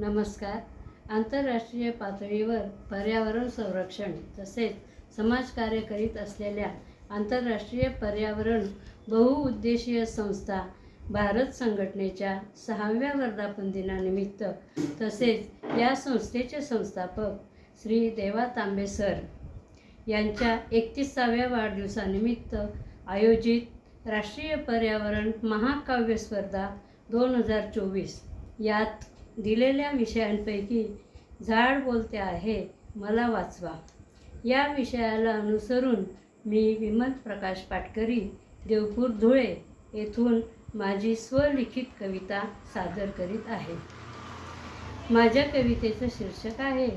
नमस्कार. आंतरराष्ट्रीय पातळीवर पर्यावरण संरक्षण तसेच समाजकार्य करीत असलेल्या आंतरराष्ट्रीय पर्यावरण बहुउद्देशीय संस्था भारत संघटनेच्या सहाव्या वर्धापन दिनानिमित्त तसेच या संस्थेचे संस्थापक श्री देवा तांबे सर यांच्या एकतीसाव्या वाढदिवसानिमित्त आयोजित राष्ट्रीय पर्यावरण महाकाव्य स्पर्धा दोन हजार चोवीस यात दिलेल्या विषयांपैकी झाड बोलते आहे मला वाचवा. या विषयाला अनुसरून मी विमल प्रकाश पाटकरी देवपूर धुळे येथून माझी स्वलिखित कविता सादर करीत आहे. माझ्या कवितेचं शीर्षक आहे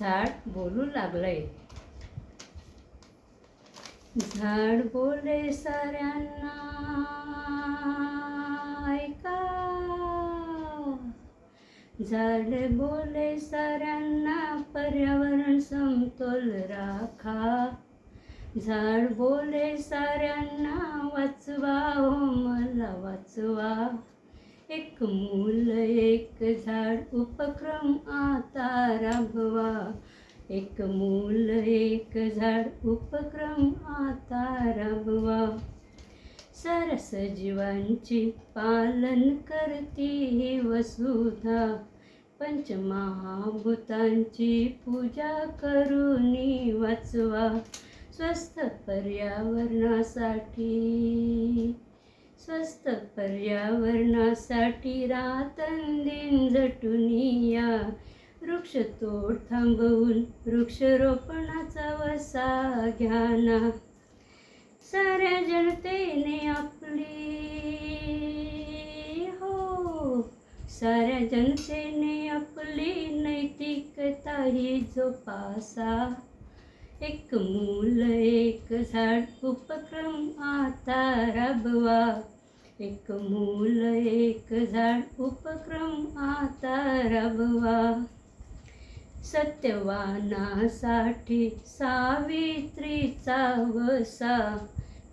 झाड बोलू लागलंय. झाड बोले साऱ्यांना ऐका झाड बोले साऱ्यांना पर्यावरण समतोल राखा. झाड बोले साऱ्यांना वाचवा हो मला वाचवा. एक मूल एक झाड उपक्रम आता राबवा. एक मूल एक झाड उपक्रम आता राबवा. सर सजीवांची पालन करती ही वसुधा. पंचमहाभूतांची पूजा करून वाचवा स्वस्थ पर्यावरणासाठी. स्वस्थ पर्यावरणासाठी रातंदिन झटूनी या. वृक्षतोड थांबवून वृक्षरोपणाचा वसा घ्याना साऱ्या जनतेने आपली साऱ्या जनतेने आपली नैतिकता ही जोपासा. एक मूल एक झाड उपक्रम आता राबवा. एक मूल एक झाड उपक्रम आता राबवा. सत्यवानासाठी सावित्रीचा वसा.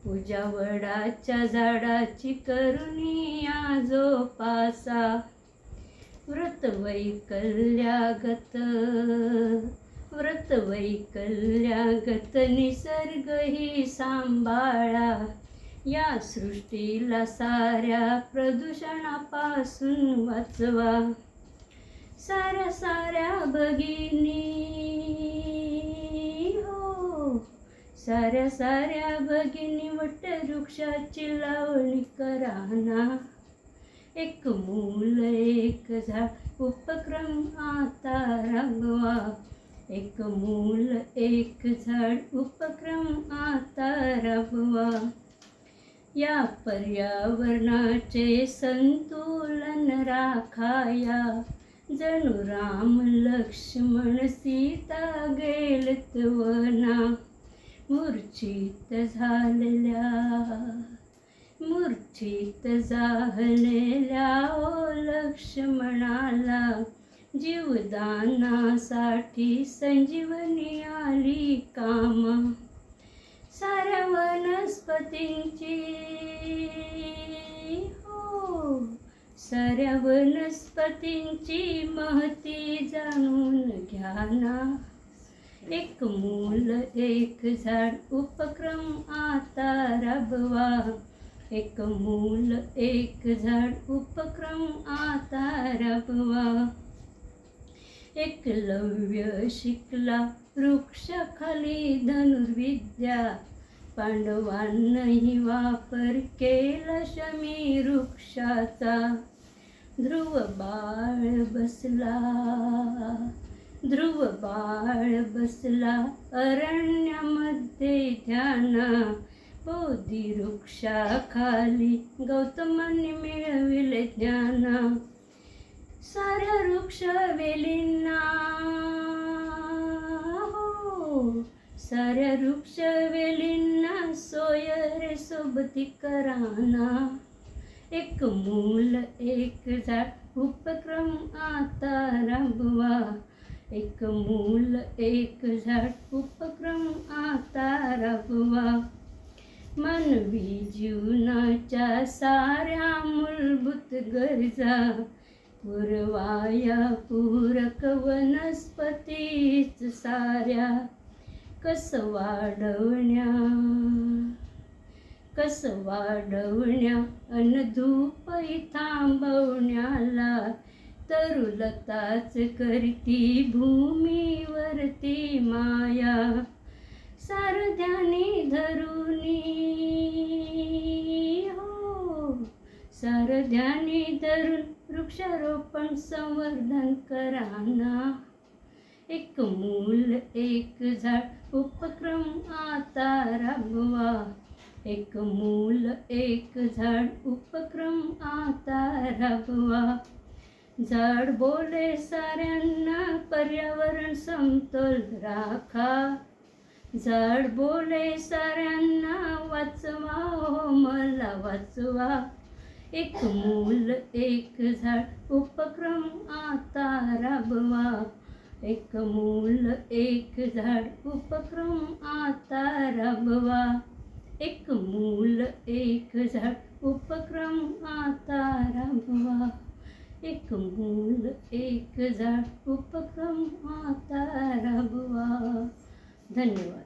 पूजा वडाच्या झाडाची करुणी जोपासा व्रत वैकल्यागत व्रत वैकल्यागत निसर्ग ही सांभाळा. या सृष्टीला साऱ्या प्रदूषणापासून वाचवा. साऱ्या साऱ्या भगिनी हो. साऱ्या साऱ्या भगिनी वट वृक्षाची लावणी कराना एक मूल तुझा झाड उपक्रम आता राबवा. एक मूल एक झाड उपक्रम आता राबवा. या पर्यावरणाचे संतुलन राखाया. जणू राम लक्ष्मण सीता गेलत वना. मूर्छित झालेल्या मूर्छित झालेल्या ओ लक्ष्मणाला जीवदानासाठी संजीवनी आली कामा. साऱ्या वनस्पतींची. हो साऱ्या वनस्पतींची महती जाणून घ्या ना. एक मूल एक झाड उपक्रम आता राबवा. एक मूल एक झाड उपक्रम आता राबवा. एकलव्य शिकला वृक्षाखाली धनुर्विद्या. पांडवांनाही वापर केला शमी वृक्षाचा. ध्रुव बाळ बसला ध्रुव बाळ बसला अरण्यामध्ये ध्याना. बोधी वृक्षाखाली गौतमांनी मिळविले ज्ञान. साऱ्या वृक्ष वेलींना. हो साऱ्या वृक्ष वेलींना सोयरे सोबती कराना. एक मूल एक झाड उपक्रम आता राबवा. एक मूल एक झाड उपक्रम आता राबवा. मानवी जीवनाच्या साऱ्या मूलभूत गरजा पुरवाया पूरक वनस्पतीच साऱ्या कस वाढवण्या? कस वाढवण्या? अन धूपही थांबवण्याला तरुलताच करती भूमीवरती माया. सारध्याने धर ध्याने धरून वृक्षारोपण संवर्धन कराना एक मूल एक झाड उपक्रम आता राबवा. एक मूल एक झाड उपक्रम आता राबवा. झाड बोले साऱ्यांना पर्यावरण समतोल राखा. झाड बोले साऱ्यांना वाचवा हो मला वाचवा. एक मूल एक झाड उपक्रम आता राबवा एक मूल एक झाड उपक्रम आता राबवा एक मूल एक झाड उपक्रम आता राबवा एक मूल एक झाड उपक्रम आता राबवा धन्यवाद.